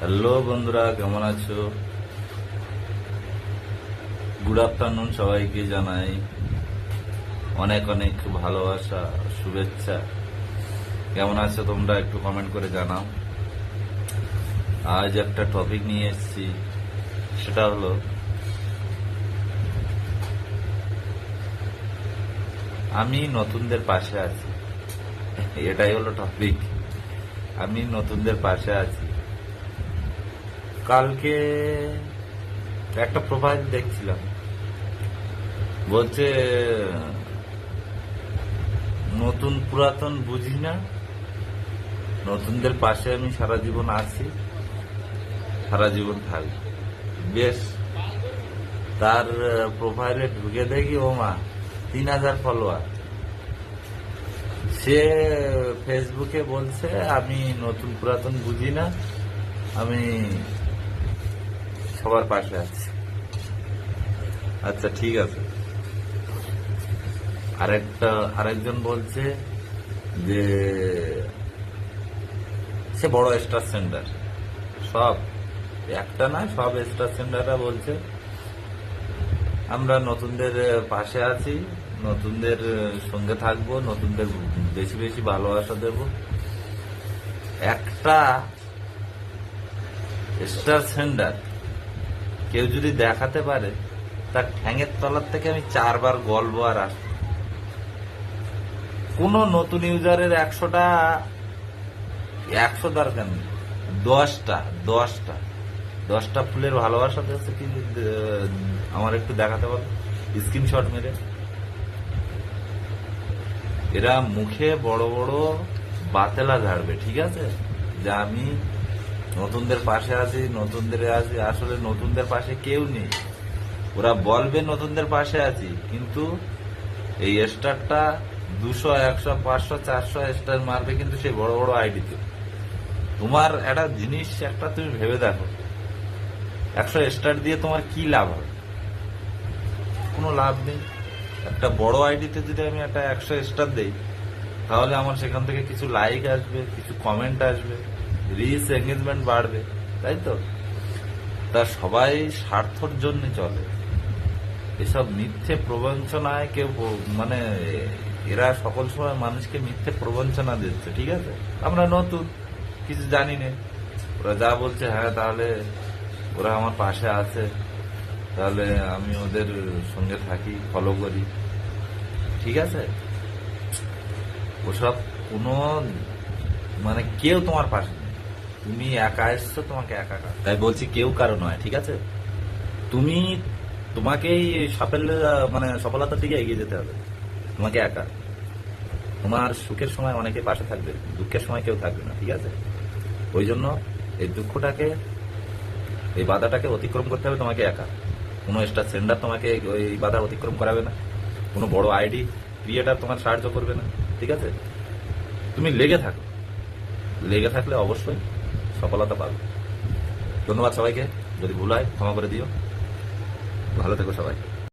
Hello বন্ধুরা, কেমন আছো? গুড আফটারনুন সবাইকে জানাই। অনেক অনেক ভালোবাসা, শুভেচ্ছা। কেমন আছো তোমরা একটু কমেন্ট করে জানাও। আজ একটা টপিক নিয়ে এসেছি, সেটা হলো আমি নতুনদের পাশে আছি। এটাই হলো টপিক আমি নতুনদের পাশে আছি। কালকে একটা প্রোফাইল দেখছিলাম। বলছে, নতুন পুরাতন বুঝি না? নতুনদের পাশে আমি সারা জীবন আছি, সারা জীবন থাকব। বেশ, তার প্রোফাইলে ঢুকে দেখি, ও মা, তিন হাজার ফলোয়ার সে ফেসবুকে বলছে, আমি নতুন পুরাতন বুঝি না, আমি সবার পাশে আছি আচ্ছা ঠিক আছে। আরেকটা, আরেকজন বলছে যে, সে বড় স্টার সেন্টার সব, একটা না সব স্টার সেন্টাররা বলছে, আমরা নতুনদের পাশে আছি, নতুনদের সঙ্গে থাকব, নতুনদের বেশি বেশি ভালোবাসা দেব। একটা স্টার সেন্টার কেউ যদি দেখাতে পারে, তার ঠ্যাঙের তলার থেকে আমি চারবার গল্প আর আসব কোন নতুন ইউজারের একশোটা, একশো দরকার নেই। দশটা দশটা। দশটা ফুলের ভালোবাসা দিয়েছে কি আমার একটু দেখাতে পারো স্ক্রিনশট মেরে। এরা মুখে বড় বড় বাতেলা ঝাড়বে, ঠিক আছে? যে আমি নতুনদের পাশে আছি, নতুনদের আছি, আসলে নতুনদের পাশে কেউ নেই। ওরা বলবে নতুনদের পাশে আছি, কিন্তু এই স্টারটা দুশো, একশো, পাঁচশো, চারশো স্টার মারবে কিন্তু সেই বড় বড় আইডিতে। তোমার একটা জিনিস, একটা তুমি ভেবে দেখো। একশো স্টার দিয়ে তোমার কি লাভ হবে? কোনো লাভ নেই। একটা বড় আইডিতে যদি আমি একটা একশো স্টার দেই, তাহলে আমার সেখান থেকে কিছু লাইক আসবে, কিছু কমেন্ট আসবে। রিচ এঙ্গেজমেন্ট বাড়বে, তাই তো? তা সবাই স্বার্থর জন্য চলে। এসব মিথ্যে প্রবঞ্চনায় কেউ মানে এরা সকল সময় মানুষকে মিথ্যে প্রবঞ্চনা দিচ্ছে, ঠিক আছে? আমরা নতুন, কিছু জানি না। ওরা যা বলছে হ্যাঁ তাহলে ওরা আমার পাশে আছে। তাহলে আমি ওদের সঙ্গে থাকি ফলো করি। ঠিক আছে? ওসব কোনো মানে কেউ তোমার পাশে তুমি একা এসছো, তোমাকে একা তাই বলছি কেউ কারও নয়, ঠিক আছে? তুমি তোমাকেই সাফল্য মানে সফলতার দিকে এগিয়ে যেতে হবে। তোমাকে একা। তোমার সুখের সময় অনেকে পাশে থাকবে, দুঃখের সময় কেউ থাকবে না, ঠিক আছে? ওই জন্য এই দুঃখটাকে, এই বাধাটাকে অতিক্রম করতে হবে তোমাকে একা। কোনো স্টার সেন্ডার তোমাকে ওই বাধা অতিক্রম করাবে না। কোনো বড় আইডি ক্রিয়েটার তোমার সাহায্য করবে না, ঠিক আছে? তুমি লেগে থাকো। লেগে থাকলে অবশ্যই সফলতা পাবে। ধন্যবাদ সবাইকে। যদি ভুল হয় ক্ষমা করে দিও। ভালো থেকো সবাই।